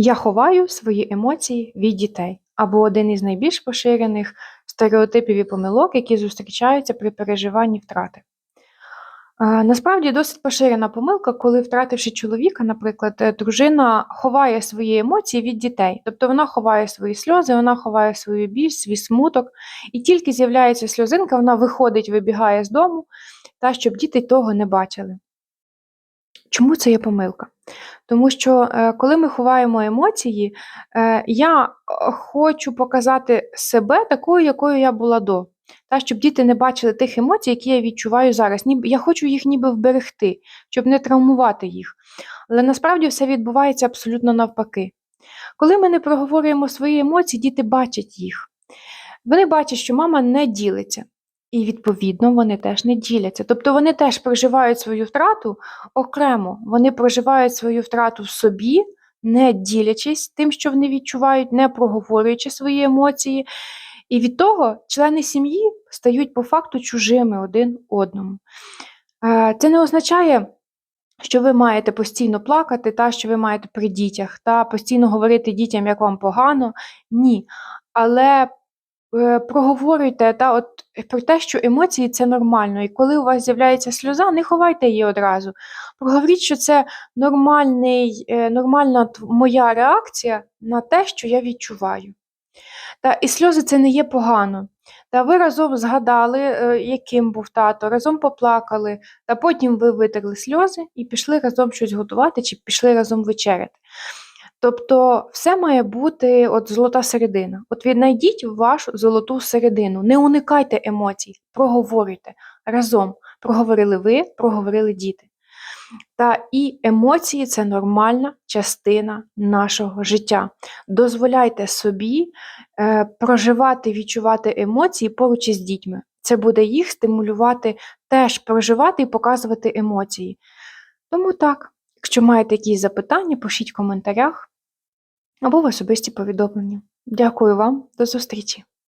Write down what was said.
Я ховаю свої емоції від дітей або один із найбільш поширених стереотипів і помилок, які зустрічаються при переживанні втрати. Насправді досить поширена помилка, коли, втративши чоловіка, наприклад, е, дружина ховає свої емоції від дітей. Тобто вона ховає свої сльози, вона ховає свою біль, свій смуток, і тільки з'являється сльозинка, вона виходить, вибігає з дому, та щоб діти того не бачили. Чому це є помилка? Тому що е, коли ми ховаємо емоції, е, я е, хочу показати себе такою, якою я була до. Та, щоб діти не бачили тих емоцій, які я відчуваю зараз. Я хочу їх ніби вберегти, щоб не травмувати їх. Але насправді все відбувається абсолютно навпаки. Коли ми не проговорюємо свої емоції, діти бачать їх. Вони бачать, що мама не ділиться. І, відповідно, вони теж не діляться. Тобто вони теж проживають свою втрату окремо. Вони проживають свою втрату в собі, не ділячись тим, що вони відчувають, не проговорюючи свої емоції. І від того члени сім'ї стають по факту чужими один одному. Е, Це не означає, що ви маєте постійно плакати, та що ви маєте при дітях, та постійно говорити дітям, як вам погано. Ні. Але проговорюйте та от про те, що емоції це нормально. І коли у вас з'являється сльоза, не ховайте її одразу. Проговоріть, що це нормальний, е, нормальна моя реакція на те, що я відчуваю. Та і сльози це не є погано. Та ви разом згадали, е, яким був тато, разом поплакали, та потім ви витерли сльози і пішли разом щось готувати чи пішли разом вечеряти. Тобто все має бути от золота середина. От віднайдіть вашу золоту середину, не уникайте емоцій, проговорюйте разом. Проговорили ви, проговорили діти. Та і емоції це нормальна частина нашого життя. Дозволяйте собі е, проживати, відчувати емоції поруч із дітьми. Це буде їх стимулювати теж проживати і показувати емоції. Тому так, якщо маєте якісь запитання, пишіть в коментарях або в особисті повідомлення. Дякую вам, до зустрічі!